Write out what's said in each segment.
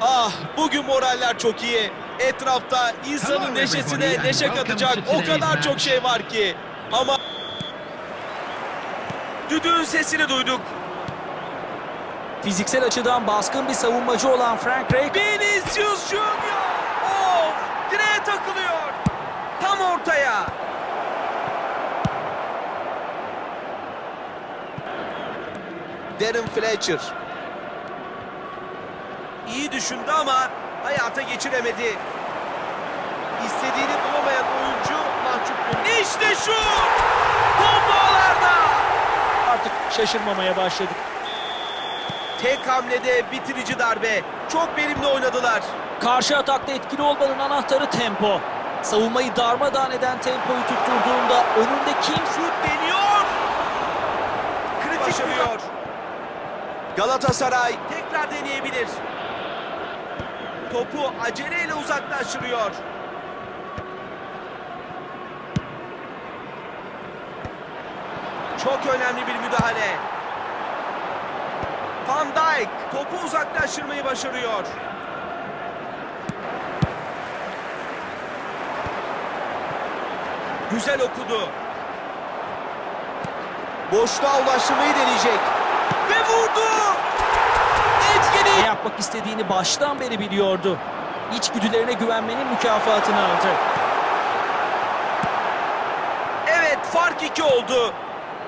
Ah bugün moraller çok iyi. Etrafta insanın neşesine neşe katacak o kadar çok şey var ki. Ama düdüğün sesini duyduk. Fiziksel açıdan baskın bir savunmacı olan Frank Ray Vinicius Junior. Of! Direğe takılıyor. Tam ortaya. Darren Fletcher. İyi düşündü ama hayata geçiremedi. İstediğini bulamayan oyuncu mahcup oldu. İşte şu! Bombalarda! artık şaşırmamaya başladık. Tek hamlede bitirici darbe. Çok verimli oynadılar. Karşı atakta etkili olmanın anahtarı tempo. Savunmayı darmadağın eden tempoyu tutturduğunda önünde kim Şut deniyor. Kritik başarıyor. Galatasaray tekrar deneyebilir. Topu aceleyle uzaklaştırıyor. Çok önemli bir müdahale. Van Dijk topu uzaklaştırmayı başarıyor. Güzel okudu. Boşluğa ulaştırmayı deneyecek. Ve vurdu. Ne yapmak istediğini baştan beri biliyordu. İçgüdülerine güvenmenin mükafatını aldı. Evet fark iki oldu.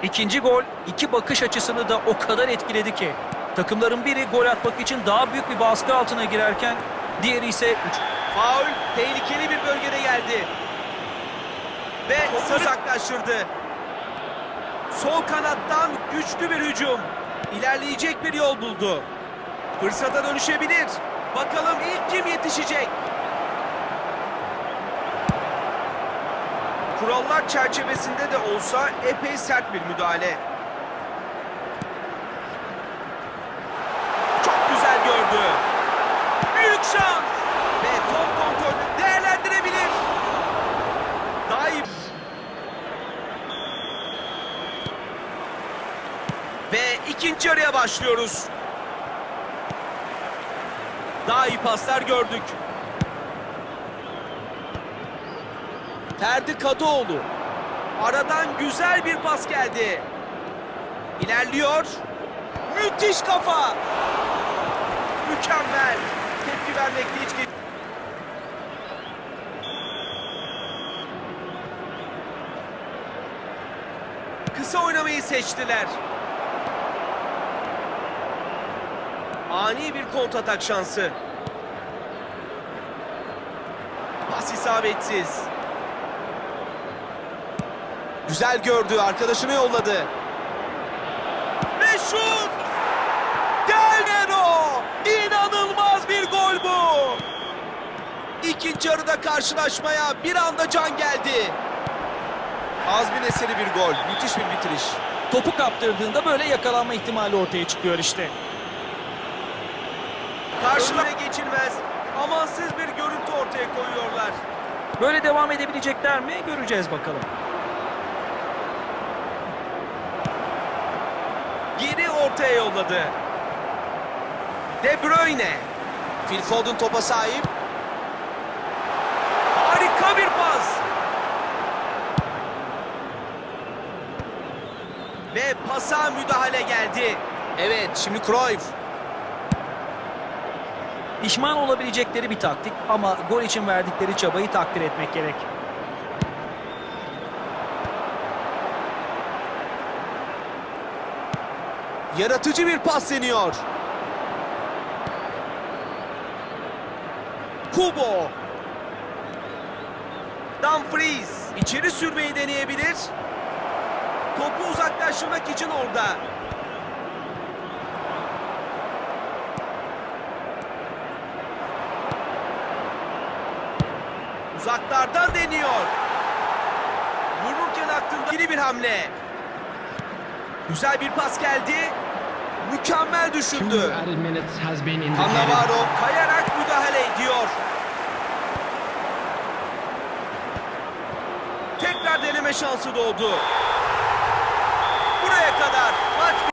İkinci gol iki bakış açısını da o kadar etkiledi ki. Takımların biri gol atmak için daha büyük bir baskı altına girerken diğeri ise üç. Faul tehlikeli bir bölgede geldi. Ve uzaklaştırdı. Sol kanattan güçlü bir hücum. İlerleyecek bir yol buldu. Fırsata dönüşebilir. Bakalım ilk kim yetişecek? Kurallar çerçevesinde de olsa epey sert bir müdahale. Çok güzel gördü. Büyük şans. Ve top kontrolünü değerlendirebilir. İyi. Ve ikinci yarıya başlıyoruz. Daha iyi paslar gördük. Ferdi Kadıoğlu. Aradan güzel bir pas geldi. İlerliyor. Müthiş kafa. Mükemmel. Tepki vermekte hiç geç... Kısa oynamayı seçtiler. Ani bir kontratak şansı. Pas isabetsiz. Güzel gördü, arkadaşını yolladı. Ve şut! Del Nero! İnanılmaz bir gol bu! İkinci yarıda karşılaşmaya bir anda can geldi. Azmin eseri bir gol, müthiş bir bitiriş. Topu kaptırdığında böyle yakalanma ihtimali ortaya çıkıyor işte. Karşılara geçilmez, amansız bir görüntü ortaya koyuyorlar. Böyle devam edebilecekler mi göreceğiz bakalım. Geri ortaya yolladı. De Bruyne. Phil Foden topa sahip. Harika bir pas. Ve pasa müdahale geldi. Evet şimdi Cruyff. Pişman olabilecekleri bir taktik ama gol için verdikleri çabayı takdir etmek gerek. Yaratıcı bir pas deniyor. Kubo. Dumfries içeri sürmeyi deneyebilir. Topu uzaklaştırmak için orada. Uzaklardan deniyor. Vururken aklında yeni bir hamle. Güzel bir pas geldi. Mükemmel düşündü. Cannavaro kayarak müdahale ediyor. Tekrar deneme şansı doğdu. Buraya kadar.